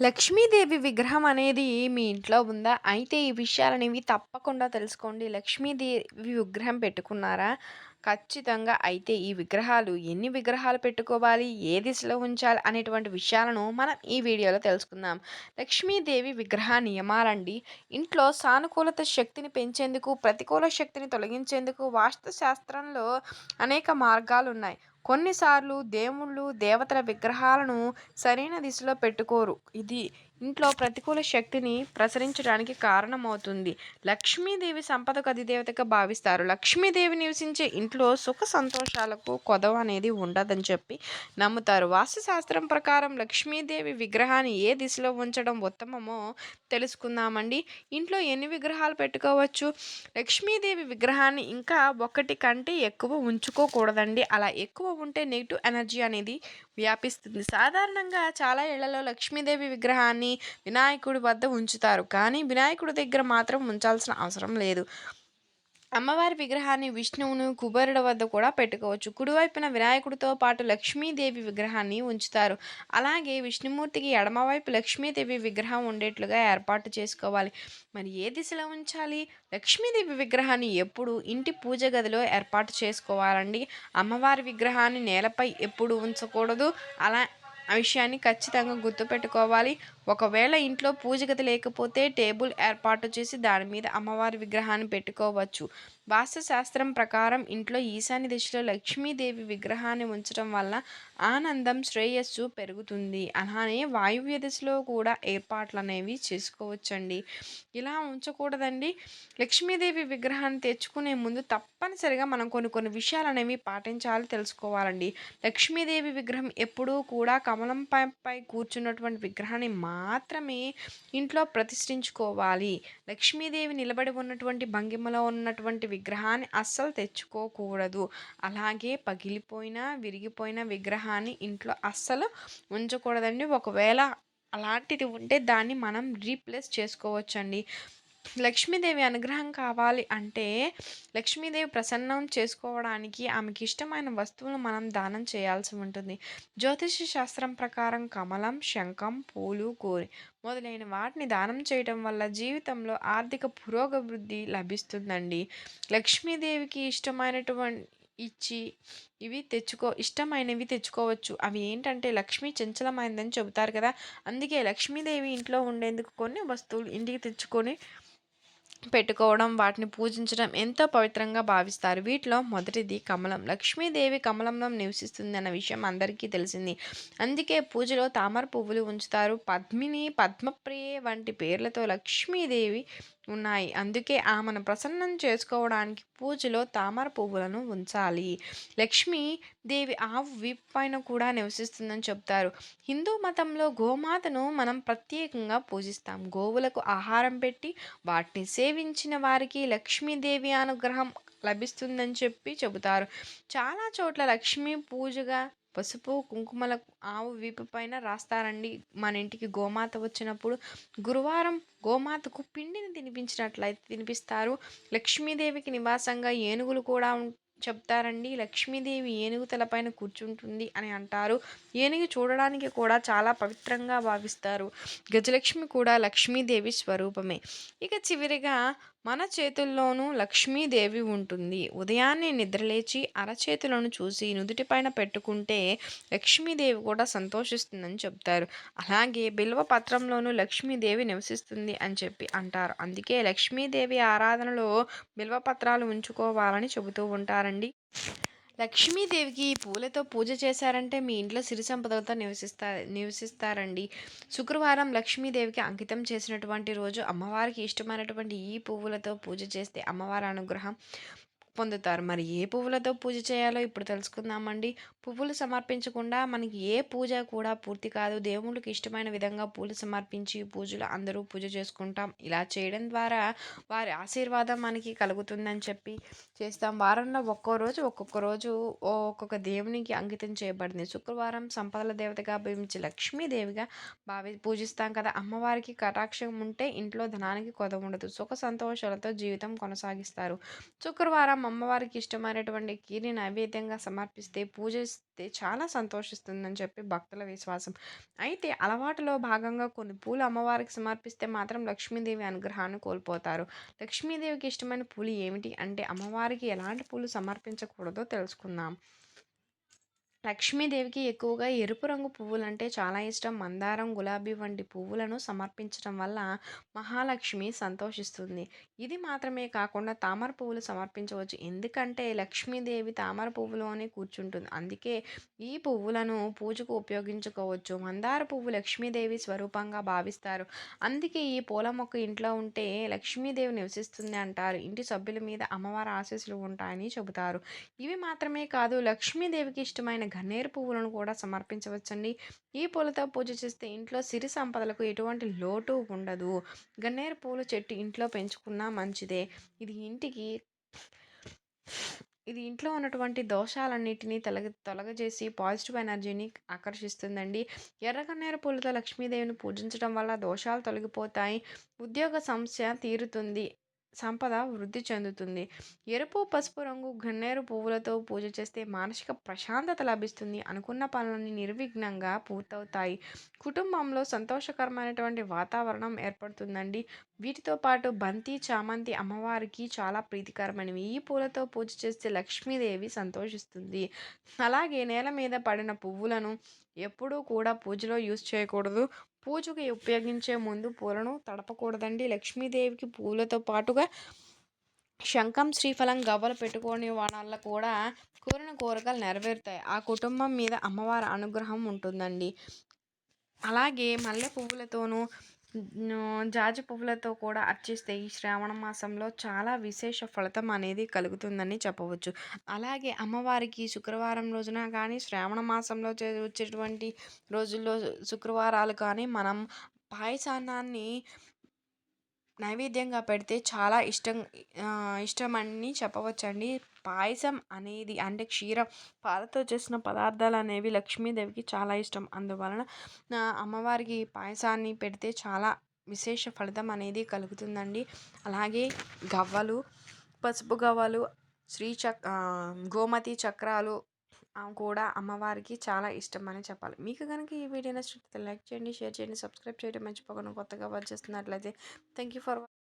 లక్ష్మీదేవి విగ్రహం అనేది మీ ఇంట్లో ఉందా? అయితే ఈ విషయాలనేవి తప్పకుండా తెలుసుకోండి. లక్ష్మీదేవి విగ్రహం పెట్టుకున్నారా? ఖచ్చితంగా అయితే ఈ విగ్రహాలు ఎన్ని విగ్రహాలు పెట్టుకోవాలి? ఏ దిశలో ఉంచాలి? అనేటువంటి విషయాలను మనం ఈ వీడియోలో తెలుసుకుందాం. లక్ష్మీదేవి విగ్రహ నియమాలండి. ఇంట్లో సానుకూలత శక్తిని పెంచేందుకు, ప్రతికూల శక్తిని తొలగించేందుకు వాస్తు శాస్త్రంలో అనేక మార్గాలు ఉన్నాయి కొన్నిసార్లు దేవుళ్ళు, దేవతల విగ్రహాలను సరైన దిశలో పెట్టుకోరు. ఇది ఇంట్లో ప్రతికూల శక్తిని ప్రసరించడానికి కారణమవుతుంది. లక్ష్మీదేవి సంపదకు అధిదేవతగా భావిస్తారు. లక్ష్మీదేవి నివసించే ఇంట్లో సుఖ సంతోషాలకు కొదవ అనేది ఉండదని చెప్పి నమ్ముతారు. వాస్తుశాస్త్రం ప్రకారం లక్ష్మీదేవి విగ్రహాన్ని ఏ దిశలో ఉంచడం ఉత్తమమో తెలుసుకుందామండి. ఇంట్లో ఎన్ని విగ్రహాలు పెట్టుకోవచ్చు? లక్ష్మీదేవి విగ్రహాన్ని ఇంకా ఒకటి కంటే ఎక్కువ ఉంచుకోకూడదండి. అలా ఎక్కువ ఉంటే నెగిటివ్ ఎనర్జీ అనేది వ్యాపిస్తుంది. సాధారణంగా చాలా ఇళ్ళలో లక్ష్మీదేవి విగ్రహాన్ని వినాయకుడి వద్ద ఉంచుతారు. కానీ వినాయకుడి దగ్గర మాత్రం ఉంచాల్సిన అవసరం లేదు. అమ్మవారి విగ్రహాన్ని విష్ణువును కుబేరుడు వద్ద కూడా పెట్టుకోవచ్చు. కుడివైపున వినాయకుడితో పాటు లక్ష్మీదేవి విగ్రహాన్ని ఉంచుతారు. అలాగే విష్ణుమూర్తికి ఎడమవైపు లక్ష్మీదేవి విగ్రహం ఉండేట్లుగా ఏర్పాటు చేసుకోవాలి. మరి ఏ దిశలో ఉంచాలి? లక్ష్మీదేవి విగ్రహాన్ని ఎప్పుడు ఇంటి పూజ గదిలో ఏర్పాటు చేసుకోవాలండి. అమ్మవారి విగ్రహాన్ని నేలపై ఎప్పుడు ఉంచకూడదు. అలా ఆ విషయాన్ని ఖచ్చితంగా గుర్తుపెట్టుకోవాలి. ఒకవేళ ఇంట్లో పూజగతి లేకపోతే టేబుల్ ఏర్పాటు చేసి దాని మీద అమ్మవారి విగ్రహాన్ని పెట్టుకోవచ్చు. వాస్తుశాస్త్రం ప్రకారం ఇంట్లో ఈశాన్య దిశలో లక్ష్మీదేవి విగ్రహాన్ని ఉంచడం వల్ల ఆనందం, శ్రేయస్సు పెరుగుతుంది. అలానే వాయువ్య దిశలో కూడా ఏర్పాట్లు అనేవి చేసుకోవచ్చండి. ఇలా ఉంచకూడదండి. లక్ష్మీదేవి విగ్రహాన్ని తెచ్చుకునే ముందు తప్పనిసరిగా మనం కొన్ని కొన్ని విషయాలు అనేవి పాటించాలి తెలుసుకోవాలండి. లక్ష్మీదేవి విగ్రహం ఎప్పుడూ కూడా కమలం పై కూర్చున్నటువంటి విగ్రహాన్ని మాత్రమే ఇంట్లో ప్రతిష్ఠించుకోవాలి. లక్ష్మీదేవి నిలబడి ఉన్నటువంటి భంగిమలో ఉన్నటువంటి విగ్రహాన్ని అస్సలు తెచ్చుకోకూడదు. అలాగే పగిలిపోయిన, విరిగిపోయిన విగ్రహాన్ని ఇంట్లో అస్సలు ఉంచకూడదండి. ఒకవేళ అలాంటిది ఉంటే దాన్ని మనం రీప్లేస్ చేసుకోవచ్చండి. లక్ష్మీదేవి అనుగ్రహం కావాలి అంటే లక్ష్మీదేవి ప్రసన్నం చేసుకోవడానికి ఆమెకి ఇష్టమైన వస్తువులు మనం దానం చేయాల్సి ఉంటుంది. జ్యోతిష శాస్త్రం ప్రకారం కమలం, శంఖం, పూలు, కోరి మొదలైన వాటిని దానం చేయటం వల్ల జీవితంలో ఆర్థిక పురోగవృద్ధి లభిస్తుందండి. లక్ష్మీదేవికి ఇష్టమైనటువంటి ఇచ్చి ఇవి తెచ్చుకో ఇష్టమైనవి తెచ్చుకోవచ్చు. అవి ఏంటంటే లక్ష్మీ చంచలమైందని చెబుతారు కదా! అందుకే లక్ష్మీదేవి ఇంట్లో ఉండేందుకు కొన్ని వస్తువులు ఇంటికి తెచ్చుకొని పెట్టుకోవడం వాటిని పూజించడం ఎంతో పవిత్రంగా భావిస్తారు. వీటిలో మొదటిది కమలం. లక్ష్మీదేవి కమలంలో నివసిస్తుంది అన్న విషయం అందరికీ తెలిసింది. అందుకే పూజలో తామర పువ్వులు ఉంచుతారు. పద్మిని, పద్మప్రియ వంటి పేర్లతో లక్ష్మీదేవి ఉన్నాయి. అందుకే ఆమెను ప్రసన్నం చేసుకోవడానికి పూజలో తామర పువ్వులను ఉంచాలి. లక్ష్మీ దేవి ఆవు వీపు పైన కూడా నివసిస్తుందని చెప్తారు. హిందూ మతంలో గోమాతను మనం ప్రత్యేకంగా పూజిస్తాం. గోవులకు ఆహారం పెట్టి వాటిని సేవించిన వారికి లక్ష్మీదేవి అనుగ్రహం లభిస్తుందని చెప్పి చెబుతారు. చాలా చోట్ల లక్ష్మీ పూజగా పసుపు, కుంకుమలకు ఆవు వీపు పైన రాస్తారండి. మన ఇంటికి గోమాత వచ్చినప్పుడు గురువారం గోమాతకు పిండిని తినిపించినట్లయితే తినిపిస్తారు. లక్ష్మీదేవికి నివాసంగా ఏనుగులు కూడా చెప్తారండి. లక్ష్మీదేవి ఏనుగు తలపైన కూర్చుంటుంది అని అంటారు. ఏనుగు చూడడానికి కూడా చాలా పవిత్రంగా భావిస్తారు. గజలక్ష్మి కూడా లక్ష్మీదేవి స్వరూపమే. ఇక చివరిగా మన చేతుల్లోనూ లక్ష్మీదేవి ఉంటుంది. ఉదయాన్నే నిద్రలేచి అరచేతులను చూసి నుదుటిపైన పెట్టుకుంటే లక్ష్మీదేవి కూడా సంతోషిస్తుందని చెప్తారు. అలాగే బిల్వ పత్రంలోనూ లక్ష్మీదేవి నివసిస్తుంది అని చెప్పి అంటారు. అందుకే లక్ష్మీదేవి ఆరాధనలో బిల్వ పత్రాలు ఉంచుకోవాలని చెబుతూ ఉంటారండి. లక్ష్మీదేవికి పూలతో పూజ చేశారంటే మీ ఇంట్లో సిరి సంపదలతో నివసిస్తా నివసిస్తారండి. శుక్రవారం లక్ష్మీదేవికి అంకితం చేసినటువంటి రోజు అమ్మవారికి ఇష్టమైనటువంటి ఈ పువ్వులతో పూజ చేస్తే అమ్మవారి అనుగ్రహం పొందుతారు. మరి ఏ పువ్వులతో పూజ చేయాలో ఇప్పుడు తెలుసుకుందామండి. పువ్వులు సమర్పించకుండా మనకి ఏ పూజ కూడా పూర్తి కాదు. దేవుళ్ళకి ఇష్టమైన విధంగా పూలు సమర్పించి పూజలు అందరూ పూజ చేసుకుంటాం. ఇలా చేయడం ద్వారా వారి ఆశీర్వాదం మనకి కలుగుతుందని చెప్పి చేస్తాం. వారంలో ఒక్కో రోజు ఒక్కొక్క రోజు ఒక్కొక్క దేవునికి అంకితం చేయబడింది. శుక్రవారం సంపదల దేవతగా భావించి లక్ష్మీదేవిగా భావి పూజిస్తాం కదా! అమ్మవారికి కటాక్షం ఉంటే ఇంట్లో ధనానికి కొద ఉండదు. సుఖ సంతోషాలతో జీవితం కొనసాగిస్తారు. శుక్రవారం అమ్మవారికి ఇష్టమైనటువంటి కీరి నైవేద్యంగా సమర్పిస్తే పూజ సమర్పిస్తే చాలా సంతోషిస్తుందని చెప్పి భక్తుల విశ్వాసం. అయితే అలవాటులో భాగంగా కొన్ని పూలు అమ్మవారికి సమర్పిస్తే మాత్రం లక్ష్మీదేవి అనుగ్రహాన్ని కోల్పోతారు. లక్ష్మీదేవికి ఇష్టమైన పూలు ఏమిటి అంటే అమ్మవారికి ఎలాంటి పూలు సమర్పించకూడదో తెలుసుకుందాం. లక్ష్మీదేవికి ఎక్కువగా ఎరుపు రంగు పువ్వులంటే చాలా ఇష్టం. మందారం, గులాబీ వంటి పువ్వులను సమర్పించడం వల్ల మహాలక్ష్మి సంతోషిస్తుంది. ఇది మాత్రమే కాకుండా తామర పువ్వులు సమర్పించవచ్చు. ఎందుకంటే లక్ష్మీదేవి తామర పువ్వులోనే కూర్చుంటుంది. అందుకే ఈ పువ్వులను పూజకు ఉపయోగించుకోవచ్చు. మందార పువ్వు లక్ష్మీదేవి స్వరూపంగా భావిస్తారు. అందుకే ఈ పూల మొక్క ఇంట్లో ఉంటే లక్ష్మీదేవి నివసిస్తుంది అంటారు. ఇంటి సభ్యుల మీద అమ్మవారి ఆశీస్సులు ఉంటాయని చెబుతారు. ఇవి మాత్రమే కాదు లక్ష్మీదేవికి ఇష్టమైన గన్నేరు పువ్వులను కూడా సమర్పించవచ్చండి. ఈ పూలతో పూజ చేస్తే ఇంట్లో సిరి సంపదలకు ఎటువంటి లోటు ఉండదు. గన్నేరు పూల చెట్టు ఇంట్లో పెంచుకున్నా మంచిదే. ఇది ఇంటికి ఇది ఇంట్లో ఉన్నటువంటి దోషాలన్నిటిని తొలగ తొలగజేసి పాజిటివ్ ఎనర్జీని ఆకర్షిస్తుందండి. ఎర్ర గన్నేరు పూలతో లక్ష్మీదేవిని పూజించడం వల్ల దోషాలు తొలగిపోతాయి. ఉద్యోగ సమస్య తీరుతుంది. సంపద వృద్ధి చెందుతుంది. ఎరుపు, పసుపు రంగు గన్నేరు పువ్వులతో పూజ చేస్తే మానసిక ప్రశాంతత లభిస్తుంది. అనుకున్న పనులన్నీ నిర్విఘ్నంగా పూర్తవుతాయి. కుటుంబంలో సంతోషకరమైనటువంటి వాతావరణం ఏర్పడుతుందండి. వీటితో పాటు బంతి, చామంతి అమ్మవారికి చాలా ప్రీతికరమైనవి. ఈ పూలతో పూజ చేస్తే లక్ష్మీదేవి సంతోషిస్తుంది. అలాగే నేల మీద పడిన పువ్వులను ఎప్పుడూ కూడా పూజలో యూజ్ చేయకూడదు. పూజకు ఉపయోగించే ముందు పూలను తడపకూడదండి. లక్ష్మీదేవికి పూలతో పాటుగా శంఖం, శ్రీఫలం, గవ్వలు పెట్టుకోని వాళ్ళ కూడా కోరిన కోరికలు నెరవేరుతాయి. ఆ కుటుంబం మీద అమ్మవారి అనుగ్రహం ఉంటుందండి. అలాగే మల్లె పువ్వులతోనూ, జాజి పువ్వులతో కూడా అర్చిస్తే ఈ శ్రావణ మాసంలో చాలా విశేష ఫలితం అనేది కలుగుతుందని చెప్పవచ్చు. అలాగే అమ్మవారికి శుక్రవారం రోజున కానీ, శ్రావణ మాసంలో చే వచ్చేటువంటి రోజుల్లో శుక్రవారాలు కానీ మనం పాయసాన్నాన్ని నైవేద్యంగా పెడితే చాలా ఇష్టం ఇష్టమని చెప్పవచ్చండి. పాయసం అనేది అంటే క్షీరం పాలతో చేసిన పదార్థాలు అనేవి లక్ష్మీదేవికి చాలా ఇష్టం. అందువలన అమ్మవారికి పాయసాన్ని పెడితే చాలా విశేష ఫలితం అనేది కలుగుతుందండి. అలాగే గవ్వలు, పసుపు గవ్వలు, శ్రీ చక్ గోమతి చక్రాలు కూడా అమ్మవారికి చాలా ఇష్టం అని చెప్పాలి. మీకు కనుక ఈ వీడియో నచ్చినట్లయితే లైక్ చేయండి, షేర్ చేయండి, సబ్స్క్రైబ్ చేయడం మర్చిపోకుండా కొత్తగా వాచ్ చేస్తున్నట్లయితే థ్యాంక్ యూ ఫర్